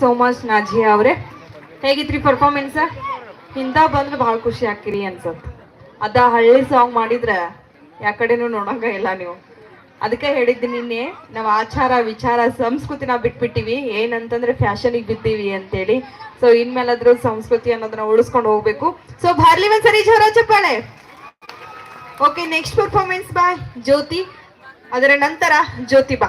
So much Nazia ಅವರೇ. ಹೇಗಿತ್ರಿ performance ಇಂಥ ಬಂದ್ರೆ ಬಹಳ ಖುಷಿ ಆಗ್ತೀರಿ ಅನ್ಸತ್ ಅದ ಹಳ್ಳಿ ಸಾಂಗ್ ಮಾಡಿದ್ರ ಯಾ ಕಡೆನೂ ನೋಡಂಗ ಇಲ್ಲ ನೀವು. ಅದಕ್ಕೆ ಹೇಳಿದ್ದೆ ನಿನ್ನೆ, ನಾವು ಆಚಾರ, ವಿಚಾರ ಸಂಸ್ಕೃತಿ ನಾವು ಬಿಟ್ಬಿಟ್ಟಿವಿ. ಏನಂತಂದ್ರೆ ಫ್ಯಾಷನಿಗೆ ಬಿದ್ದೀವಿ ಅಂತೇಳಿ. ಸೊ ಇನ್ಮೇಲಾದ್ರೂ ಸಂಸ್ಕೃತಿ ಅನ್ನೋದನ್ನ ಉಳಿಸ್ಕೊಂಡು ಹೋಗ್ಬೇಕು. ಸೊ ಬಾರ್ಲಿ ಒಂದ್ಸರಿ ಜೋರ ಚಪ್ಪಾಳೆ. Okay next performance by Jyoti. ಅದರ ನಂತರ ಜ್ಯೋತಿ ಬಾ.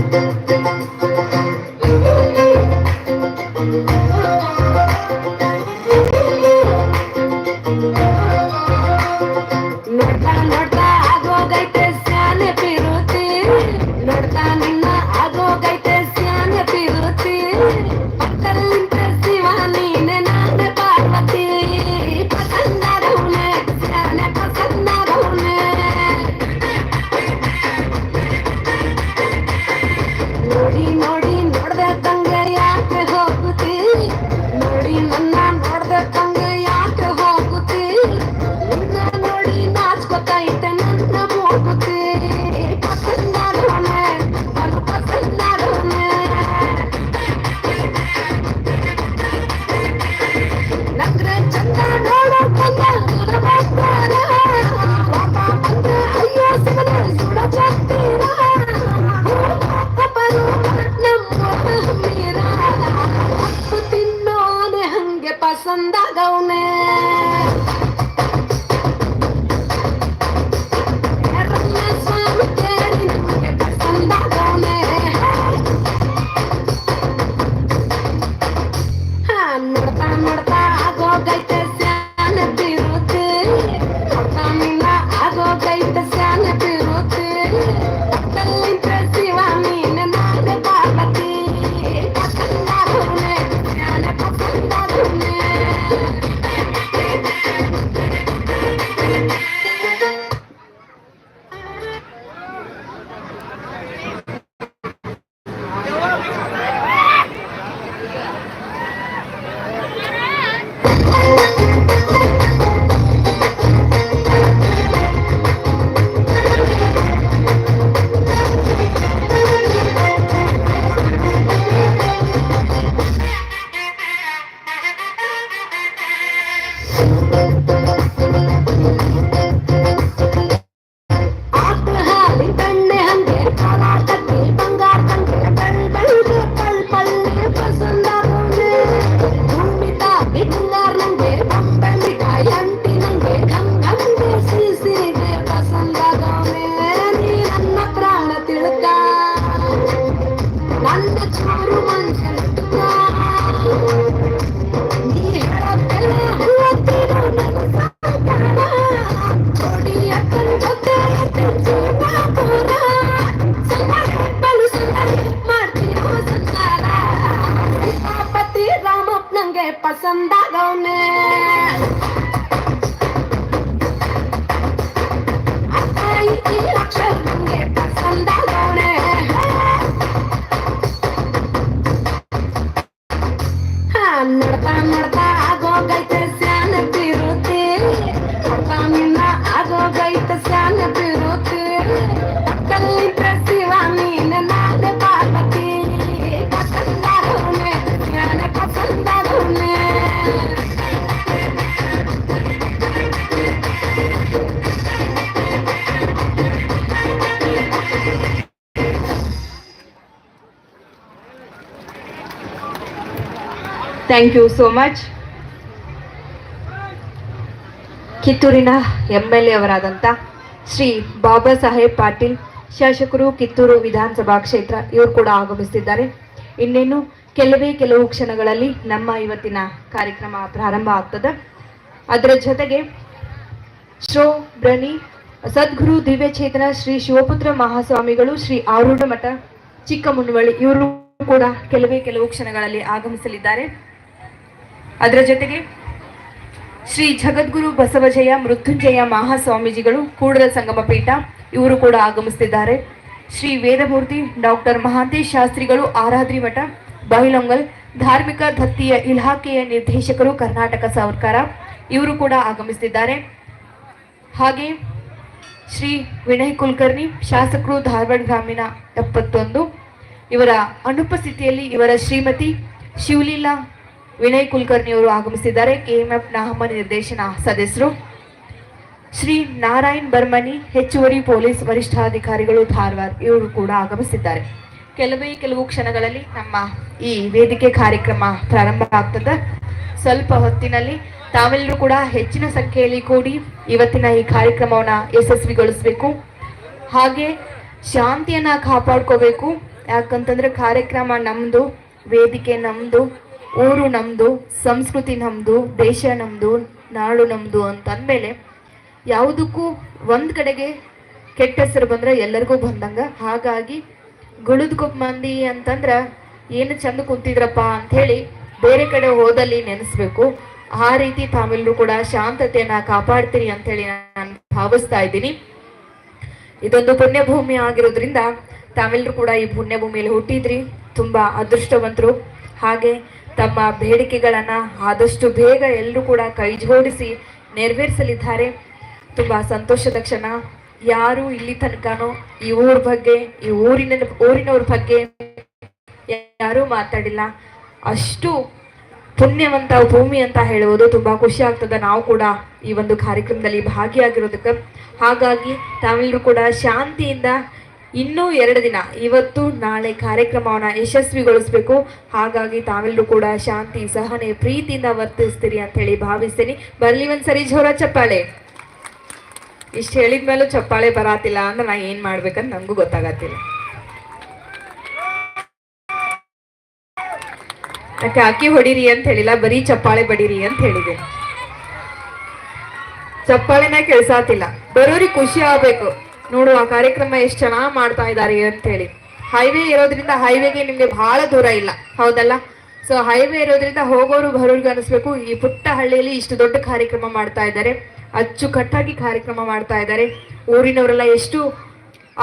ಥ್ಯಾಂಕ್ ಯು ಸೋ ಮಚ್ ಕಿತ್ತೂರಿನ ಎಂ ಎಲ್ ಎ ಅವರಾದಂಥ ಶ್ರೀ ಬಾಬಾ ಸಾಹೇಬ್ ಪಾಟೀಲ್, ಶಾಸಕರು ಕಿತ್ತೂರು ವಿಧಾನಸಭಾ ಕ್ಷೇತ್ರ, ಇವರು ಕೂಡ ಆಗಮಿಸುತ್ತಿದ್ದಾರೆ ಇನ್ನೇನು ಕೆಲವೇ ಕೆಲವು ಕ್ಷಣಗಳಲ್ಲಿ ನಮ್ಮ ಇವತ್ತಿನ ಕಾರ್ಯಕ್ರಮ ಪ್ರಾರಂಭ ಆಗ್ತದೆ. ಅದರ ಜೊತೆಗೆ ಶ್ರೋ ಬ್ರನಿ ಸದ್ಗುರು ದಿವ್ಯಚೇತನ ಶ್ರೀ ಶಿವಪುತ್ರ ಮಹಾಸ್ವಾಮಿಗಳು ಶ್ರೀ ಆರೂಢ ಮಠ ಚಿಕ್ಕಮುನವಳ್ಳಿ ಇವರು ಕೂಡ ಕೆಲವೇ ಕೆಲವು ಕ್ಷಣಗಳಲ್ಲಿ ಆಗಮಿಸಲಿದ್ದಾರೆ. ಅದರ ಜೊತೆಗೆ ಶ್ರೀ ಜಗದ್ಗುರು ಬಸವಜಯ, ಮೃತ್ಯುಂಜಯ ಮಹಾಸ್ವಾಮೀಜಿಗಳು, ಕೂಡಲ ಸಂಗಮ ಪೀಠ, ಇವರು ಕೂಡ ಆಗಮಿಸುತ್ತಿದ್ದಾರೆ ಶ್ರೀ ವೇದಮೂರ್ತಿ ಡಾಕ್ಟರ್ ಮಹಾಂತೇಶ್ ಶಾಸ್ತ್ರಿಗಳು, ಆರಾಧ್ರಿ ಮಠ ಬಹಿಲೊಂಗಲ್ ಧಾರ್ಮಿಕ ದತ್ತಿಯ ಇಲಾಖೆಯ ನಿರ್ದೇಶಕರು, ಕರ್ನಾಟಕ ಸರ್ಕಾರ, ಇವರು ಕೂಡ ಆಗಮಿಸುತ್ತಿದ್ದಾರೆ ಹಾಗೆ ಶ್ರೀ ವಿನಯ್ ಕುಲಕರ್ಣಿ, ಶಾಸಕರು ಧಾರವಾಡ ಗ್ರಾಮೀಣ ಎಪ್ಪತ್ತೊಂದು, ಇವರ ಅನುಪಸ್ಥಿತಿಯಲ್ಲಿ ಇವರ ಶ್ರೀಮತಿ ಶಿವಲೀಲಾ ವಿನಯ್ ಕುಲಕರ್ಣಿ ಅವರು ಆಗಮಿಸಿದ್ದಾರೆ. ಕೆಎಂಎಫ್ ನಾಹಮ್ಮ ನಿರ್ದೇಶನ ಸದಸ್ಯರು. ಶ್ರೀ ನಾರಾಯಣ್ ಬರ್ಮನಿ, ಹೆಚ್ಚುವರಿ ಪೊಲೀಸ್ ವರಿಷ್ಠಾಧಿಕಾರಿಗಳು ಧಾರವಾಡ ಇವರು ಕೂಡ ಆಗಮಿಸಿದ್ದಾರೆ. ಕೆಲವೇ ಕೆಲವು ಕ್ಷಣಗಳಲ್ಲಿ ನಮ್ಮ ಈ ವೇದಿಕೆ ಕಾರ್ಯಕ್ರಮ ಪ್ರಾರಂಭ ಆಗ್ತದೆ. ಸ್ವಲ್ಪ ಹೊತ್ತಿನಲ್ಲಿ ತಾವೆಲ್ಲರೂ ಕೂಡ ಹೆಚ್ಚಿನ ಸಂಖ್ಯೆಯಲ್ಲಿ ಕೂಡಿ ಇವತ್ತಿನ ಈ ಕಾರ್ಯಕ್ರಮವನ್ನ ಯಶಸ್ವಿಗೊಳಿಸಬೇಕು. ಹಾಗೆ ಶಾಂತಿಯನ್ನ ಕಾಪಾಡ್ಕೋಬೇಕು. ಯಾಕಂತಂದ್ರೆ ಕಾರ್ಯಕ್ರಮ ನಮ್ಮದು ವೇದಿಕೆ ನಮ್ದು ಊರು ನಮ್ಮದು ಸಂಸ್ಕೃತಿ ನಮ್ಮದು ದೇಶ ನಮ್ಮದು ನಾಡು ನಮ್ದು ಅಂತಂದ್ಮೇಲೆ ಯಾವುದಕ್ಕೂ ಒಂದು ಕಡೆಗೆ ಕೆಟ್ಟ ಹೆಸರು ಬಂದ್ರೆ ಎಲ್ಲರಿಗೂ ಬಂದಂಗ. ಹಾಗಾಗಿ ಗುಳದ್ಕೊಪ್ ಮಂದಿ ಅಂತಂದ್ರ ಏನು ಚಂದ ಕುಂತಿದ್ರಪ್ಪ ಅಂತ ಹೇಳಿ ಬೇರೆ ಕಡೆ ಹೋದಲ್ಲಿ ನೆನೆಸ್ಬೇಕು. ಆ ರೀತಿ ತಾವೆಲ್ಲರೂ ಕೂಡ ಶಾಂತತೆಯನ್ನ ಕಾಪಾಡ್ತೀರಿ ಅಂತ ಹೇಳಿ ನಾನು ಭಾವಿಸ್ತಾ ಇದ್ದೀನಿ. ಇದೊಂದು ಪುಣ್ಯಭೂಮಿ ಆಗಿರೋದ್ರಿಂದ ತಾವೆಲ್ಲರೂ ಕೂಡ ಈ ಪುಣ್ಯಭೂಮಿಯಲ್ಲಿ ಹುಟ್ಟಿದ್ರಿ. ತುಂಬಾ ಅದೃಷ್ಟವಂತರು. ಹಾಗೆ ತಮ್ಮ ಬೇಡಿಕೆಗಳನ್ನ ಆದಷ್ಟು ಬೇಗ ಎಲ್ಲರೂ ಕೂಡ ಕೈ ಜೋಡಿಸಿ ನೆರವೇರಿಸಲಿದ್ದಾರೆ. ತುಂಬಾ ಸಂತೋಷದ ಕ್ಷಣ. ಯಾರು ಇಲ್ಲಿ ತನಕನೂ ಈ ಊರ ಬಗ್ಗೆ, ಈ ಊರಿನ, ಊರಿನವ್ರ ಬಗ್ಗೆ ಯಾರೂ ಮಾತಾಡಿಲ್ಲ. ಅಷ್ಟು ಪುಣ್ಯವಂತ ಭೂಮಿ ಅಂತ ಹೇಳುವುದು ತುಂಬಾ ಖುಷಿ ಆಗ್ತದೆ. ನಾವು ಕೂಡ ಈ ಒಂದು ಕಾರ್ಯಕ್ರಮದಲ್ಲಿ ಭಾಗಿಯಾಗಿರೋದಕ್ಕೆ. ಹಾಗಾಗಿ ತಾವೆಲ್ಲರೂ ಕೂಡ ಶಾಂತಿಯಿಂದ ಇನ್ನೂ ಎರಡು ದಿನ, ಇವತ್ತು ನಾಳೆ ಕಾರ್ಯಕ್ರಮವನ್ನ ಯಶಸ್ವಿಗೊಳಿಸಬೇಕು. ಹಾಗಾಗಿ ತಾವೆಲ್ಲರೂ ಕೂಡ ಶಾಂತಿ, ಸಹನೆ, ಪ್ರೀತಿಯಿಂದ ವರ್ತಿಸ್ತೀರಿ ಅಂತ ಹೇಳಿ ಭಾವಿಸ್ತೀನಿ. ಬರ್ಲಿ ಒಂದ್ಸರಿ ಜೋರ ಚಪ್ಪಾಳೆ. ಇಷ್ಟು ಹೇಳಿದ್ಮೇಲೂ ಚಪ್ಪಾಳೆ ಬರಾತಿಲ್ಲ ಅಂದ್ರೆ ನಾ ಏನ್ ಮಾಡ್ಬೇಕಂತ ನಂಗೂ ಗೊತ್ತಾಗತ್ತಿಲ್ಲ. ಯಾಕೆ ಅಕ್ಕಿ ಹೊಡಿರಿ ಅಂತ ಹೇಳಿಲ್ಲ, ಬರೀ ಚಪ್ಪಾಳೆ ಬಡೀರಿ ಅಂತ ಹೇಳಿದೆ. ಚಪ್ಪಾಳೆನ ಕೆಲ್ಸಾತಿಲ್ಲ ಬರೋರಿ ಖುಷಿ ಆಗ್ಬೇಕು. ನೋಡು ಆ ಕಾರ್ಯಕ್ರಮ ಎಷ್ಟು ಚೆನ್ನಾಗಿ ಮಾಡ್ತಾ ಇದ್ದಾರೆ ಅಂತ ಹೇಳಿ ಹೈವೇ ಇರೋದ್ರಿಂದ ಹೈವೇಗೆ ನಿಮ್ಗೆ ಬಹಳ ದೂರ ಇಲ್ಲ. ಹೌದಲ್ಲ? ಸೊ ಹೈವೇ ಇರೋದ್ರಿಂದ ಹೋಗೋರು ಬರೋರ್ಗೆ ಅನಿಸ್ಬೇಕು, ಈ ಪುಟ್ಟ ಹಳ್ಳಿಯಲ್ಲಿ ಇಷ್ಟು ದೊಡ್ಡ ಕಾರ್ಯಕ್ರಮ ಮಾಡ್ತಾ ಇದ್ದಾರೆ, ಅಚ್ಚುಕಟ್ಟಾಗಿ ಕಾರ್ಯಕ್ರಮ ಮಾಡ್ತಾ ಇದ್ದಾರೆ. ಊರಿನವರೆಲ್ಲ ಎಷ್ಟು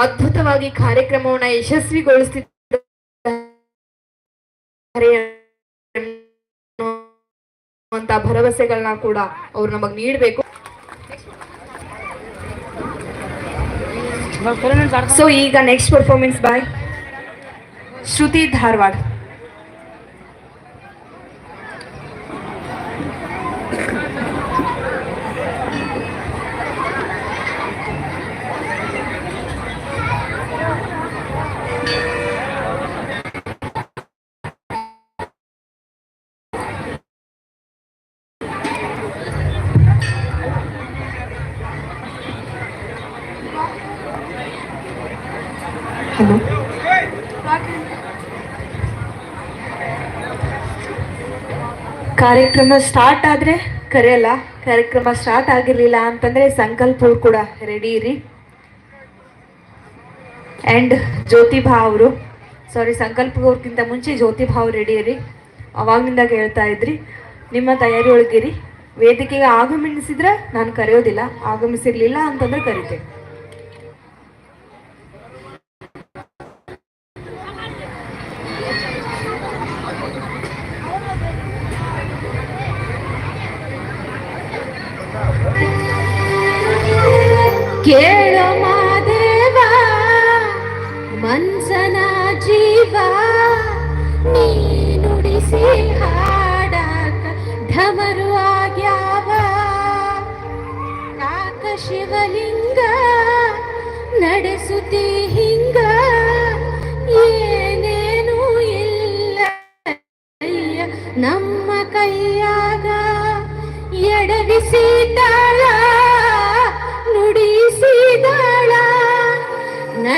ಅದ್ಭುತವಾಗಿ ಕಾರ್ಯಕ್ರಮವನ್ನ ಯಶಸ್ವಿಗೊಳಿಸ್ತಿದ್ದಾರೆ ಭರವಸೆಗಳನ್ನ ಕೂಡ ಅವ್ರು ನಮಗ್ ನೀಡಬೇಕು. ಸೊ ಈಗ next performance by Shruti Dharwad ಕಾರ್ಯಕ್ರಮ ಸ್ಟಾರ್ಟ್ ಆದ್ರೆ ಕರೆಯಲ್ಲ, ಕಾರ್ಯಕ್ರಮ ಸ್ಟಾರ್ಟ್ ಆಗಿರಲಿಲ್ಲ ಅಂತಂದ್ರೆ ಸಂಕಲ್ಪ ಕೂಡ ರೆಡಿ ಇರಿ. ಅಂಡ್ ಜ್ಯೋತಿಭಾ ಅವರು ಸಾರಿ ಸಂಕಲ್ಪವ್ರಿಗಿಂತ ಮುಂಚೆ ಜ್ಯೋತಿಭಾ ಅವ್ರು ರೆಡಿ ಇರಿ. ಅವಾಗಿಂದ ಹೇಳ್ತಾ ಇದ್ರಿ, ನಿಮ್ಮ ತಯಾರಿ ಒಳಗಿರಿ ವೇದಿಕೆಗೆ ಆಗಮಿಸಿದ್ರೆ ನಾನು ಕರೆಯೋದಿಲ್ಲ, ಆಗಮಿಸಿರ್ಲಿಲ್ಲ ಅಂತಂದ್ರೆ ಕರಿತೇನೆ.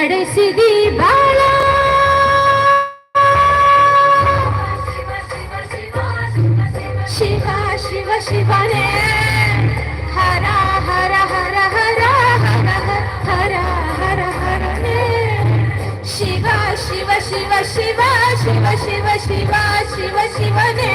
ನಡೆಸಿದಿ ಬಾಳ ಶಿವ ಶಿವ ಶಿವನೇ ಹರ ಹರ ಹರ ಹರ ಹರ ಹರ ಹರ ಹರನೇ ಶಿವ ಶಿವ ಶಿವ ಶಿವ ಶಿವ ಶಿವ ಶಿವ ಶಿವ ಶಿವನೇ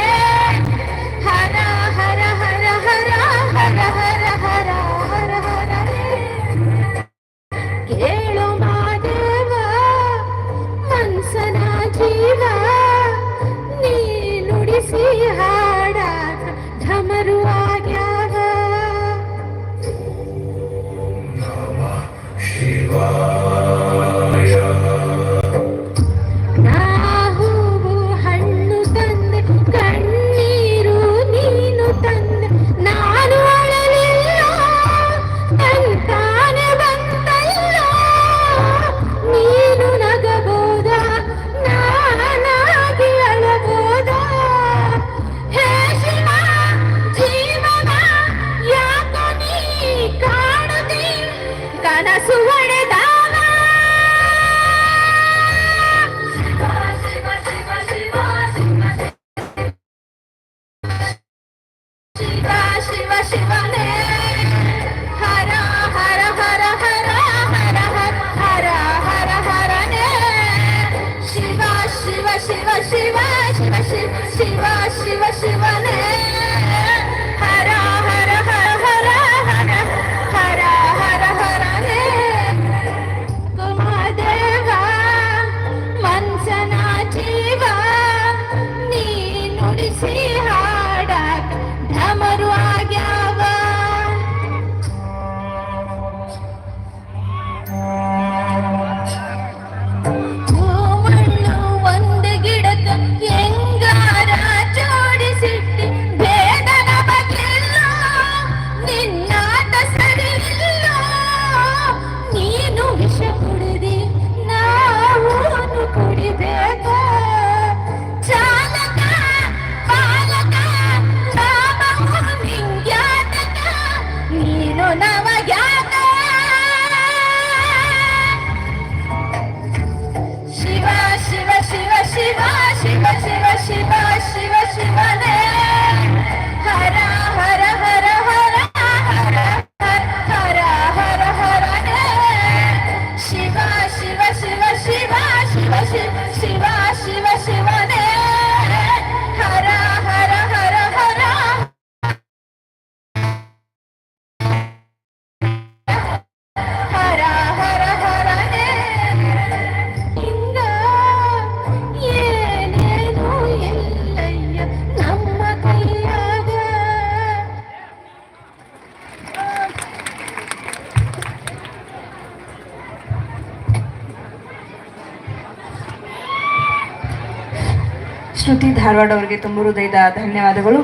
ಗೌಡ ಅವರಿಗೆ ತುಂಬ ಹೃದಯದ ಧನ್ಯವಾದಗಳು.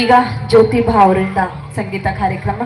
ಈಗ ಜ್ಯೋತಿಭಾ ಅವರಿಂದ ಸಂಗೀತ ಕಾರ್ಯಕ್ರಮ.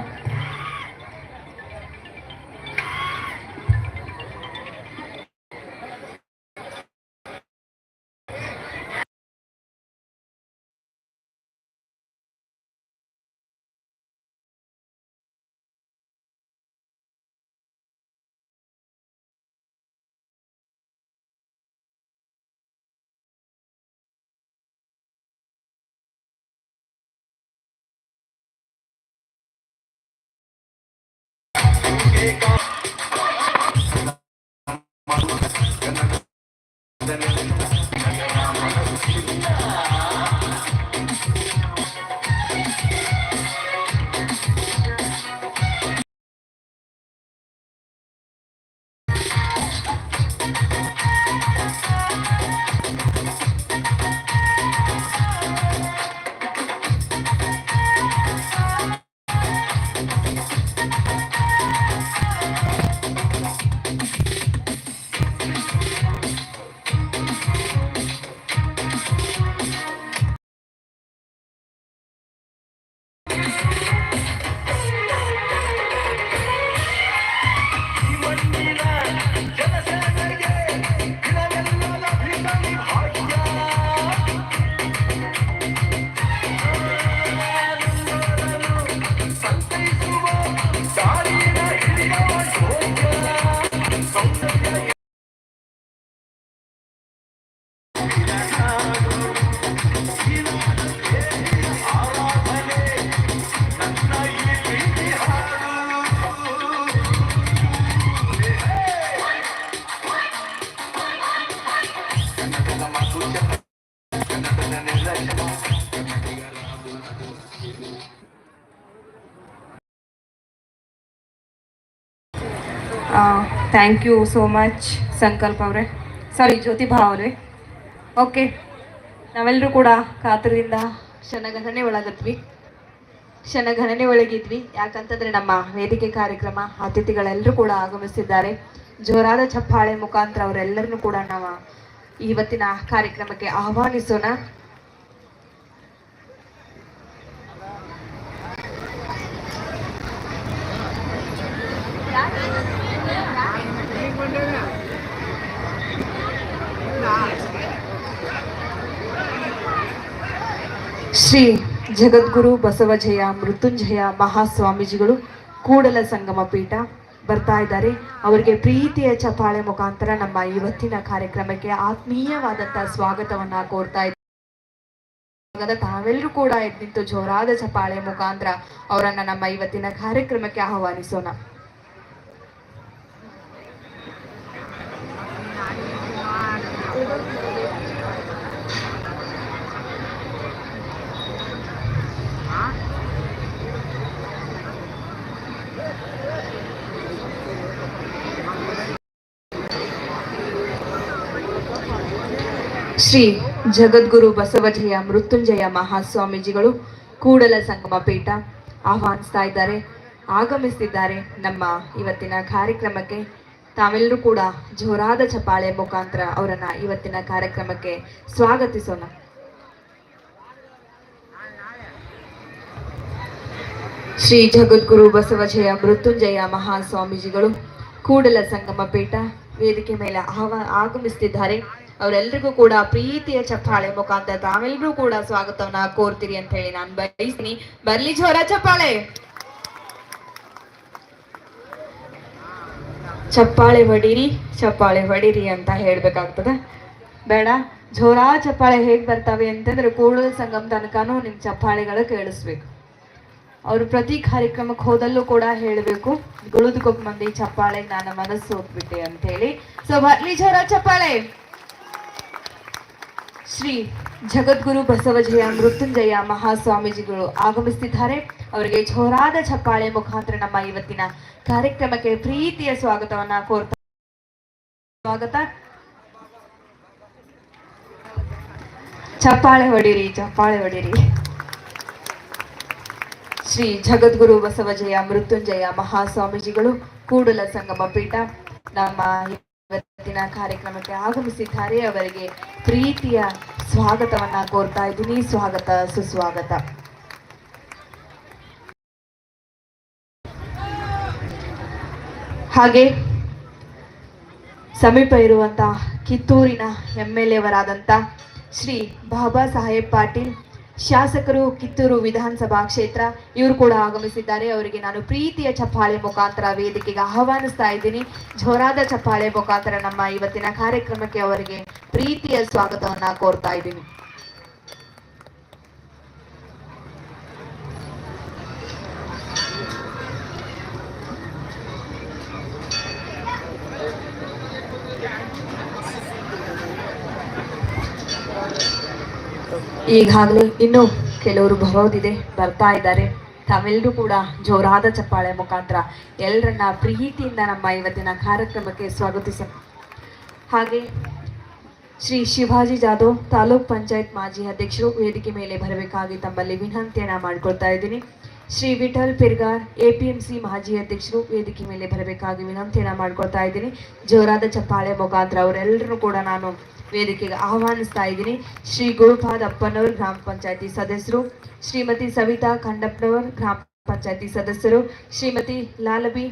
ಥ್ಯಾಂಕ್ ಯು ಸೋ ಮಚ್ ಸಂಕಲ್ಪ ಅವರೇ. ಸಾರಿ ಜ್ಯೋತಿಭಾ ಅವರೇ. ಓಕೆ ನಾವೆಲ್ಲರೂ ಕೂಡ ಕಾತರದಿಂದ ಕ್ಷಣಗಣನೆ ಒಳಗಿದ್ವಿ. ಕ್ಷಣಗಣನೆ ಒಳಗಿದ್ವಿ. ಯಾಕಂತಂದ್ರೆ ನಮ್ಮ ವೇದಿಕೆ ಕಾರ್ಯಕ್ರಮ ಅತಿಥಿಗಳೆಲ್ಲರೂ ಕೂಡ ಆಗಮಿಸಿದ್ದಾರೆ. ಜೋರಾದ ಚಪ್ಪಾಳೆ ಮುಖಾಂತರ ಅವರೆಲ್ಲರನ್ನೂ ಕೂಡ ನಾವು ಇವತ್ತಿನ ಕಾರ್ಯಕ್ರಮಕ್ಕೆ ಆಹ್ವಾನಿಸೋಣ. ಶ್ರೀ ಜಗದ್ಗುರು ಬಸವಜಯ ಮೃತ್ಯುಂಜಯ ಮಹಾಸ್ವಾಮೀಜಿಗಳು ಕೂಡಲ ಸಂಗಮ ಪೀಠ ಬರ್ತಾ ಇದ್ದಾರೆ. ಅವರಿಗೆ ಪ್ರೀತಿಯ ಚಪಾಳೆ ಮುಖಾಂತರ ನಮ್ಮ ಇವತ್ತಿನ ಕಾರ್ಯಕ್ರಮಕ್ಕೆ ಆತ್ಮೀಯವಾದಂತಹ ಸ್ವಾಗತವನ್ನ ಕೋರ್ತಾ ಇದ್ದಾರೆ ತಾವೆಲ್ಲರೂ ಕೂಡ ಎದ್ದು ನಿಂತು ಜೋರಾದ ಚಪಾಳೆ ಮುಖಾಂತರ ಅವರನ್ನ ನಮ್ಮ ಇವತ್ತಿನ ಕಾರ್ಯಕ್ರಮಕ್ಕೆ ಆಹ್ವಾನಿಸೋಣ. ಶ್ರೀ ಜಗದ್ಗುರು ಬಸವಜಯ ಮೃತ್ಯುಂಜಯ ಮಹಾಸ್ವಾಮೀಜಿಗಳು ಕೂಡಲ ಸಂಗಮ ಪೀಠ ಆಹ್ವಾನಿಸ್ತಾ ಇದ್ದಾರೆ, ಆಗಮಿಸ್ತಿದ್ದಾರೆ. ನಮ್ಮ ಇವತ್ತಿನ ಕಾರ್ಯಕ್ರಮಕ್ಕೆ ತಾವೆಲ್ಲರೂ ಕೂಡ ಜೋರಾದ ಚಪಾಳೆ ಮುಖಾಂತರ ಅವರನ್ನ ಇವತ್ತಿನ ಕಾರ್ಯಕ್ರಮಕ್ಕೆ ಸ್ವಾಗತಿಸೋಣ. ಶ್ರೀ ಜಗದ್ಗುರು ಬಸವಜಯ ಮೃತ್ಯುಂಜಯ ಮಹಾಸ್ವಾಮೀಜಿಗಳು ಕೂಡಲ ಸಂಗಮ ಪೀಠ ವೇದಿಕೆ ಮೇಲೆ ಆಹ್ವಾ, ಆಗಮಿಸ್ತಿದ್ದಾರೆ. ಅವರೆಲ್ಲರಿಗೂ ಕೂಡ ಪ್ರೀತಿಯ ಚಪ್ಪಾಳೆ ಮುಖಾಂತರ ತಾವೆಲ್ಲರೂ ಕೂಡ ಸ್ವಾಗತವನ್ನ ಕೋರ್ತೀರಿ ಅಂತ ಹೇಳಿ ನಾನು ಬಯಸ್ತೀನಿ. ಬರ್ಲಿ ಜೋರ ಚಪ್ಪಾಳೆ. ಚಪ್ಪಾಳೆ ಹೊಡೀರಿ ಚಪ್ಪಾಳೆ ಹೊಡೀರಿ ಅಂತ ಹೇಳ್ಬೇಕಾಗ್ತದೆ. ಬೇಡ ಜೋರ ಚಪ್ಪಾಳೆ ಹೇಗ್ ಬರ್ತಾವೆ ಅಂತಂದ್ರೆ ಕೂಡಲ ಸಂಗಮ ತನಕನೂ ನಿಮ್ ಚಪ್ಪಾಳೆಗಳು ಕೇಳಿಸ್ಬೇಕು. ಅವರು ಪ್ರತಿ ಕಾರ್ಯಕ್ರಮಕ್ಕೆ ಹೋದಲ್ಲೂ ಕೂಡ ಹೇಳಬೇಕು ಗುಳುದ್ಕೊಬ್ಬ ಮಂದಿ ಚಪ್ಪಾಳೆ ನನ್ನ ಮನಸ್ಸು ಹೋಗ್ಬಿಟ್ಟೆ ಅಂತ ಹೇಳಿ. ಸೊ ಬರ್ಲಿ ಜೋರ ಚಪ್ಪಾಳೆ. ಶ್ರೀ ಜಗದ್ಗುರು ಬಸವಜಯ ಮೃತ್ಯುಂಜಯ ಮಹಾಸ್ವಾಮೀಜಿಗಳು ಆಗಮಿಸುತ್ತಿದ್ದಾರೆ. ಅವರಿಗೆ ಜೋರಾದ ಚಪ್ಪಾಳೆ ಮುಖಾಂತರ ನಮ್ಮ ಇವತ್ತಿನ ಕಾರ್ಯಕ್ರಮಕ್ಕೆ ಪ್ರೀತಿಯ ಸ್ವಾಗತವನ್ನ ಕೋರ್ತಾ ಸ್ವಾಗತ. ಚಪ್ಪಾಳೆ ಹೊಡಿರಿ ಚಪ್ಪಾಳೆ ಹೊಡಿರಿ ಶ್ರೀ ಜಗದ್ಗುರು ಬಸವಜಯ ಮೃತ್ಯುಂಜಯ ಮಹಾಸ್ವಾಮೀಜಿಗಳು ಕೂಡಲ ಸಂಗಮ ಪೀಠ ನಮ್ಮ ಇವತ್ತಿನ ಕಾರ್ಯಕ್ರಮಕ್ಕೆ ಆಗಮಿಸಿದ್ದಾರೆ. ಅವರಿಗೆ ಪ್ರೀತಿಯ ಸ್ವಾಗತವನ್ನ ಕೋರ್ತಾ ಇದ್ದೀನಿ. ಸ್ವಾಗತ, ಸುಸ್ವಾಗತ. ಹಾಗೆ ಸಮೀಪ ಇರುವಂತ ಕಿತ್ತೂರಿನ ಎಂ ಎಲ್ ಶ್ರೀ ಬಾಬಾ ಸಾಹೇಬ್ ಪಾಟೀಲ್ ಶಾಸಕರು ಕಿತ್ತೂರು ವಿಧಾನಸಭಾ ಕ್ಷೇತ್ರ, ಇವರು ಕೂಡ ಆಗಮಿಸಿದ್ದಾರೆ. ಅವರಿಗೆ ನಾನು ಪ್ರೀತಿಯ ಚಪ್ಪಾಳೆ ಮುಖಾಂತರ ವೇದಿಕೆಗೆ ಆಹ್ವಾನಿಸ್ತಾ ಇದ್ದೀನಿ. ಜೋರಾದ ಚಪ್ಪಾಳೆ ಮುಖಾಂತರ ನಮ್ಮ ಇವತ್ತಿನ ಕಾರ್ಯಕ್ರಮಕ್ಕೆ ಅವರಿಗೆ ಪ್ರೀತಿಯ ಸ್ವಾಗತವನ್ನ ಕೋರ್ತಾ ಇದ್ದೀನಿ. ಈಗಾಗಲೇ ಇನ್ನು ಕೆಲವರು ಬರೋದಿದೆ ಬರ್ತಾ ಇದ್ದಾರೆ. ತಾವೆಲ್ಲರೂ ಕೂಡ ಜೋರಾದ ಚಪ್ಪಾಳೆ ಮುಖಾಂತರ ಎಲ್ಲರನ್ನ ಪ್ರೀತಿಯಿಂದ ನಮ್ಮ ಇವತ್ತಿನ ಕಾರ್ಯಕ್ರಮಕ್ಕೆ ಸ್ವಾಗತಿಸ. ಹಾಗೆ ಶ್ರೀ ಶಿವಾಜಿ ಜಾಧವ್ ತಾಲೂಕ್ ಪಂಚಾಯತ್ ಮಾಜಿ ಅಧ್ಯಕ್ಷರು ವೇದಿಕೆ ಮೇಲೆ ಬರಬೇಕಾಗಿ ತಮ್ಮಲ್ಲಿ ವಿನಂತಿಯನ್ನ ಮಾಡ್ಕೊಳ್ತಾ ಇದ್ದೀನಿ. ಶ್ರೀ ವಿಠಲ್ ಪಿರ್ಗಾರ್, ಎಪಿಎಂಸಿ ಮಾಜಿ ಅಧ್ಯಕ್ಷರು ವೇದಿಕೆ ಮೇಲೆ ಬರಬೇಕಾಗಿ ವಿನಂತಿಯನ್ನ ಮಾಡ್ಕೊಳ್ತಾ ಇದ್ದೀನಿ. ಜೋರಾದ ಚಪ್ಪಾಳೆ ಮುಖಾಂತರ ಅವರೆಲ್ಲರೂ ಕೂಡ ನಾನು ವೇದಿಕೆಗೆ ಆಹ್ವಾನಿಸ್ತಾ ಇದ್ದೀನಿ. ಶ್ರೀ ಗುರುಪಾದ್ ಅಪ್ಪನವರ್ ಗ್ರಾಮ ಪಂಚಾಯತಿ ಸದಸ್ಯರು, ಶ್ರೀಮತಿ ಸವಿತಾ ಖಂಡಪ್ಪನವರ್ ಗ್ರಾಮ ಪಂಚಾಯತಿ ಸದಸ್ಯರು, ಶ್ರೀಮತಿ ಲಾಲಬಿ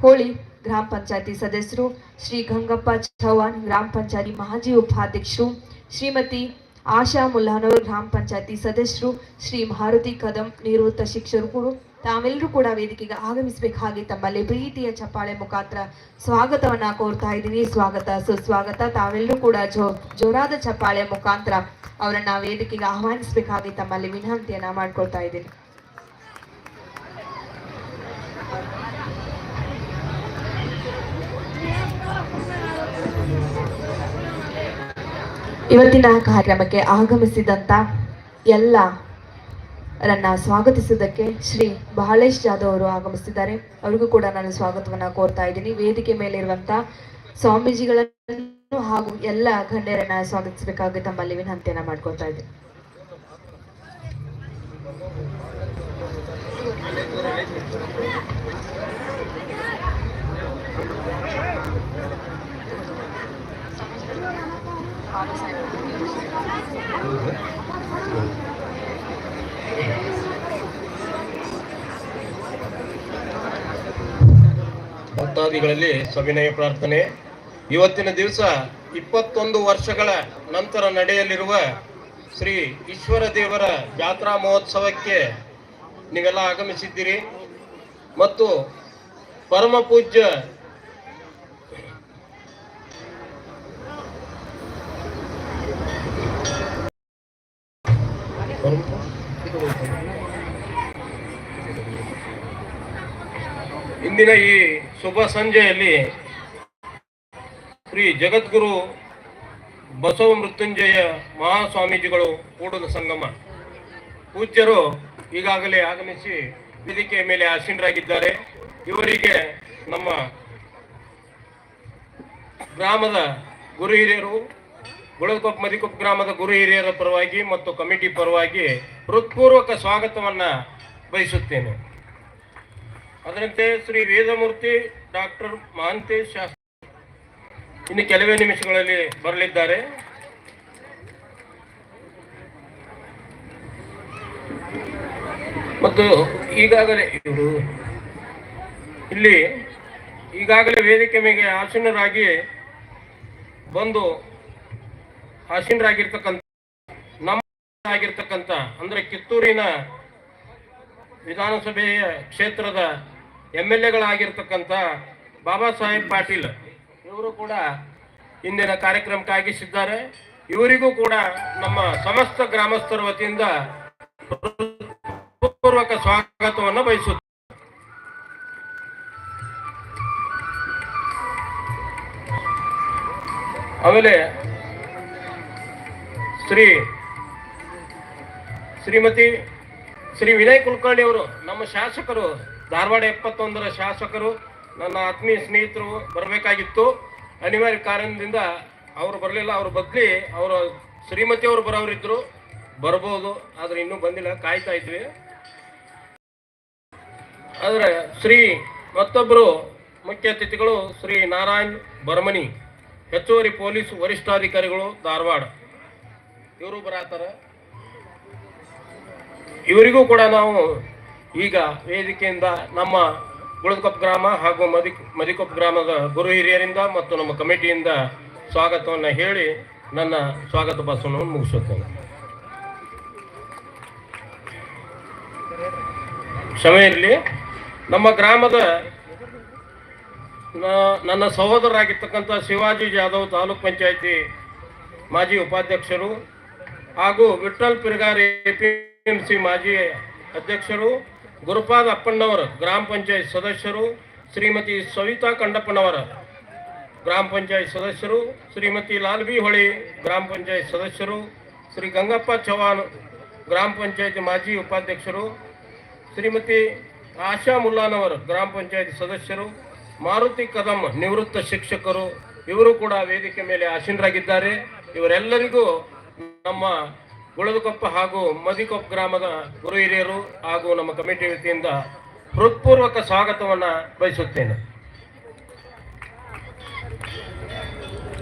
ಹೋಳಿ ಗ್ರಾಮ ಪಂಚಾಯತಿ ಸದಸ್ಯರು, ಶ್ರೀ ಗಂಗಪ್ಪ ಚೌಹಾಣ್ ಗ್ರಾಮ ಪಂಚಾಯತಿ ಮಾಜಿ ಉಪಾಧ್ಯಕ್ಷರು, ಶ್ರೀಮತಿ ಆಶಾ ಮುಲ್ಲಾನವರು ಗ್ರಾಮ ಪಂಚಾಯತಿ ಸದಸ್ಯರು, ಶ್ರೀ ಮಾರುತಿ ಕದಂ ನಿವೃತ್ತ ಶಿಕ್ಷಕರು ತಾವೆಲ್ಲರೂ ಕೂಡ ವೇದಿಕೆಗೆ ಆಗಮಿಸಬೇಕಾಗಿ ತಮ್ಮಲ್ಲಿ ಪ್ರೀತಿಯ ಚಪ್ಪಾಳೆ ಮುಖಾಂತರ ಸ್ವಾಗತವನ್ನ ಕೋರ್ತಾ ಇದ್ದೀನಿ ಸ್ವಾಗತ, ಸುಸ್ವಾಗತ. ತಾವೆಲ್ಲರೂ ಕೂಡ ಜೋ, ಜೋರಾದ ಚಪ್ಪಾಳೆ ಮುಖಾಂತರ ಅವರನ್ನ ವೇದಿಕೆಗೆ ಆಹ್ವಾನಿಸಬೇಕಾಗಿ ತಮ್ಮಲ್ಲಿ ವಿನಂತಿಯನ್ನ ಮಾಡ್ಕೊಳ್ತಾ ಇದ್ದೀನಿ. ಇವತ್ತಿನ ಕಾರ್ಯಕ್ರಮಕ್ಕೆ ಆಗಮಿಸಿದಂತ ಎಲ್ಲ ರನ್ನ ಸ್ವಾಗತಿಸುವುದಕ್ಕೆ ಶ್ರೀ ಬಹಳೇಶ್ ಜಾಧವ್ ಅವರು ಆಗಮಿಸಿದ್ದಾರೆ. ಅವರಿಗೂ ಕೂಡ ನಾನು ಸ್ವಾಗತವನ್ನ ಕೋರ್ತಾ ಇದ್ದೀನಿ. ವೇದಿಕೆ ಮೇಲಿರುವಂತ ಸ್ವಾಮೀಜಿಗಳನ್ನು ಹಾಗೂ ಎಲ್ಲ ಗಣ್ಯರನ್ನ ಸ್ವಾಗತಿಸಬೇಕಾಗಿ ತಮ್ಮಲ್ಲಿ ವಿನಂತಿಯನ್ನ ಮಾಡ್ಕೊತಾ ಇದ್ದೀನಿ. ಭಕ್ತಾದಿಗಳಲ್ಲಿ ಸವಿನಯ ಪ್ರಾರ್ಥನೆ. ಇವತ್ತಿನ ದಿವಸ ಇಪ್ಪತ್ತೊಂದು ವರ್ಷಗಳ ನಂತರ ನಡೆಯಲಿರುವ ಶ್ರೀ ಈಶ್ವರ ದೇವರ ಜಾತ್ರಾ ಮಹೋತ್ಸವಕ್ಕೆ ನೀವೆಲ್ಲ ಆಗಮಿಸಿದ್ದೀರಿ. ಮತ್ತು ಪರಮ ಪೂಜ್ಯ ಇಂದಿನ ಈ ಶುಭ ಸಂಜೆಯಲ್ಲಿ ಶ್ರೀ ಜಗದ್ಗುರು ಬಸವ ಮೃತ್ಯುಂಜಯ ಮಹಾಸ್ವಾಮೀಜಿಗಳು ಕೂಡಲ ಸಂಗಮ. ಪೂಜ್ಯರು ಈಗಾಗಲೇ ಆಗಮಿಸಿ ವೇದಿಕೆಯ ಮೇಲೆ ಆಸೀನರಾಗಿದ್ದಾರೆ. ಇವರಿಗೆ ನಮ್ಮ ಗ್ರಾಮದ ಗುರು ಹಿರಿಯರು, ಗುಳಕೊಪ್ಪ ಮದಿಕೊಪ್ಪ ಗ್ರಾಮದ ಗುರು ಹಿರಿಯರ ಪರವಾಗಿ ಮತ್ತು ಕಮಿಟಿ ಪರವಾಗಿ ಹೃತ್ಪೂರ್ವಕ ಸ್ವಾಗತವನ್ನ ಬಯಸುತ್ತೇನೆ. ಅದರಂತೆ ಶ್ರೀ ವೇದಮೂರ್ತಿ ಡಾಕ್ಟರ್ ಮಹಾಂತೇಶ್ ಶಾಸ್ತ್ರಿ ಇನ್ನು ಕೆಲವೇ ನಿಮಿಷಗಳಲ್ಲಿ ಬರಲಿದ್ದಾರೆ. ಮತ್ತು ಈಗಾಗಲೇ ಇವರು ಇಲ್ಲಿ ಈಗಾಗಲೇ ವೇದಿಕೆ ಮೇಲೆ ಆಸೀನರಾಗಿ ಬಂದು ಆಸೀನರಾಗಿರ್ತಕ್ಕಂಥ ನಮ್ಮ ಆಗಿರ್ತಕ್ಕಂಥ ಅಂದ್ರೆ ಕಿತ್ತೂರಿನ ವಿಧಾನಸಭೆಯ ಕ್ಷೇತ್ರದ ಎಂ ಎಲ್ ಎಗಳಾಗಿರ್ತಕ್ಕಂಥ ಬಾಬಾ ಸಾಹೇಬ್ ಪಾಟೀಲ್ ಇವರು ಕೂಡ ಇಂದಿನ ಕಾರ್ಯಕ್ರಮಕ್ಕಾಗಿಸಿದ್ದಾರೆ ಇವರಿಗೂ ಕೂಡ ನಮ್ಮ ಸಮಸ್ತ ಗ್ರಾಮಸ್ಥರ ವತಿಯಿಂದ ಪೂರ್ವಕ ಸ್ವಾಗತವನ್ನು ಬಯಸುತ್ತೆ ಆಮೇಲೆ ಶ್ರೀ ಶ್ರೀಮತಿ ಶ್ರೀ ವಿನಯ್ ಕುಲಕರ್ಣಿ ಅವರು ನಮ್ಮ ಶಾಸಕರು ಧಾರವಾಡ ಎಪ್ಪತ್ತೊಂದರ ಶಾಸಕರು, ನನ್ನ ಆತ್ಮೀಯ ಸ್ನೇಹಿತರು ಬರಬೇಕಾಗಿತ್ತು. ಅನಿವಾರ್ಯ ಕಾರಣದಿಂದ ಅವರು ಬರಲಿಲ್ಲ. ಅವ್ರ ಬದಲಿ ಅವರ ಶ್ರೀಮತಿ ಅವರು ಬರೋರಿದ್ರು ಬರ್ಬೋದು, ಆದ್ರೆ ಇನ್ನೂ ಬಂದಿಲ್ಲ. ಕಾಯ್ತಾ ಇದ್ವಿ. ಆದ್ರೆ ಶ್ರೀ ಮತ್ತೊಬ್ಬರು ಮುಖ್ಯ ಅತಿಥಿಗಳು ಶ್ರೀ ನಾರಾಯಣ್ ಬರ್ಮನಿ, ಹೆಚ್ಚುವರಿ ಪೊಲೀಸ್ ವರಿಷ್ಠಾಧಿಕಾರಿಗಳು ಧಾರವಾಡ. ಇವರು ಬರತಾರ ಇವರಿಗೂ ಕೂಡ ನಾವು ಈಗ ವೇದಿಕೆಯಿಂದ ನಮ್ಮ ಗುಳದಕೊಪ್ಪ ಗ್ರಾಮ ಹಾಗೂ ಮದಿ ಮದಿಕೊಪ್ಪ ಗ್ರಾಮದ ಗುರು ಹಿರಿಯರಿಂದ ಮತ್ತು ನಮ್ಮ ಕಮಿಟಿಯಿಂದ ಸ್ವಾಗತವನ್ನು ಹೇಳಿ ನನ್ನ ಸ್ವಾಗತ ಭಾಷಣವನ್ನು ಮುಗಿಸುತ್ತೇನೆ. ಕ್ಷಮೆಯಲ್ಲಿ ನಮ್ಮ ಗ್ರಾಮದ ನನ್ನ ಸಹೋದರರಾಗಿರ್ತಕ್ಕಂಥ ಶಿವಾಜಿ ಜಾಧವ್ ತಾಲೂಕ್ ಪಂಚಾಯತಿ ಮಾಜಿ ಉಪಾಧ್ಯಕ್ಷರು ಹಾಗೂ ವಿಠಲ್ ಪಿರ್ಗಾರ್ ಎಪಿಎಂಸಿ ಮಾಜಿ ಅಧ್ಯಕ್ಷರು ಗುರುಪಾದ ಅಪ್ಪಣ್ಣವರ ಗ್ರಾಮ ಪಂಚಾಯತ್ ಸದಸ್ಯರು ಶ್ರೀಮತಿ ಸವಿತಾ ಕಂಡಪ್ಪನವರ ಗ್ರಾಮ ಪಂಚಾಯತ್ ಸದಸ್ಯರು ಶ್ರೀಮತಿ ಲಾಲ್ಬಿ ಹೊಳಿ ಗ್ರಾಮ ಪಂಚಾಯತ್ ಸದಸ್ಯರು ಶ್ರೀ ಗಂಗಪ್ಪ ಚೌಹಾನ್ ಗ್ರಾಮ ಪಂಚಾಯತ್ ಮಾಜಿ ಉಪಾಧ್ಯಕ್ಷರು ಶ್ರೀಮತಿ ಆಶಾ ಮುಲ್ಲಾನವರು ಗ್ರಾಮ ಪಂಚಾಯತ್ ಸದಸ್ಯರು ಮಾರುತಿ ಕದಂ ನಿವೃತ್ತ ಶಿಕ್ಷಕರು ಇವರು ಕೂಡ ವೇದಿಕೆ ಮೇಲೆ ಆಸೀನರಾಗಿದ್ದಾರೆ. ಇವರೆಲ್ಲರಿಗೂ ನಮ್ಮ ಗುಳದಕೊಪ್ಪ ಹಾಗೂ ಮದಿಕೊಪ್ಪ ಗ್ರಾಮದ ಗುರು ಹಿರಿಯರು ಹಾಗೂ ನಮ್ಮ ಕಮಿಟಿ ವತಿಯಿಂದ ಹೃತ್ಪೂರ್ವಕ ಸ್ವಾಗತವನ್ನು ಬಯಸುತ್ತೇನೆ.